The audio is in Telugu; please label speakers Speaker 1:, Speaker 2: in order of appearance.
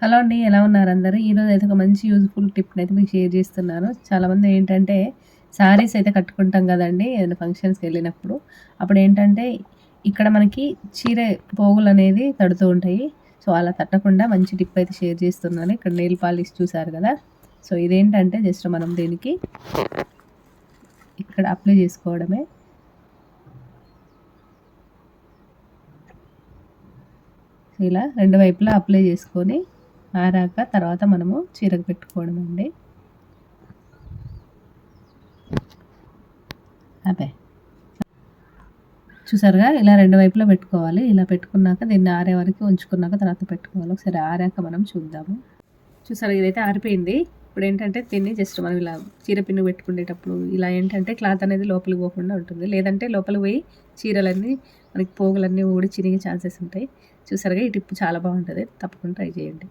Speaker 1: హలో అండి ఎలా ఉన్నారు అందరూ? ఈరోజు అయితే ఒక మంచి యూజ్ఫుల్ టిప్ని అయితే మీకు షేర్ చేస్తున్నాను. చాలామంది ఏంటంటే శారీస్ అయితే కట్టుకుంటాం కదండి ఏదైనా ఫంక్షన్స్కి వెళ్ళినప్పుడు. అప్పుడు ఏంటంటే ఇక్కడ మనకి చీర పోగులు అనేది తడుతూ ఉంటాయి. సో అలా తట్టకుండా మంచి టిప్ అయితే షేర్ చేస్తున్నాను. ఇక్కడ నెయిల్ పాలిష్ చూసారు కదా? సో ఇదేంటంటే జస్ట్ మనం దీనికి ఇక్కడ అప్లై చేసుకోవడమే. ఇలా రెండు వైపులా అప్లై చేసుకొని ఆరాక తర్వాత మనము చీరకు పెట్టుకోవడం అండి. అదే చూసారుగా? ఇలా రెండు వైపులా పెట్టుకోవాలి. ఇలా పెట్టుకున్నాక దీన్ని ఆరే వరకు ఉంచుకున్నాక తర్వాత పెట్టుకోవాలి. ఒకసారి ఆరాక మనం చూద్దాము. చూసారు? ఇదైతే ఆరిపోయింది. ఇప్పుడు ఏంటంటే దీన్ని జస్ట్ మనం ఇలా చీర పిన్ను పెట్టుకునేటప్పుడు ఇలా ఏంటంటే క్లాత్ అనేది లోపలికి పోకుండా ఉంటుంది. లేదంటే లోపలికి పోయి చీరలన్నీ మనకి పోగులన్నీ ఊడి చిరిగే ఛాన్సెస్ ఉంటాయి. చూసారుగా? ఈ టిప్ చాలా బాగుంటుంది. తప్పకుండా ట్రై చేయండి.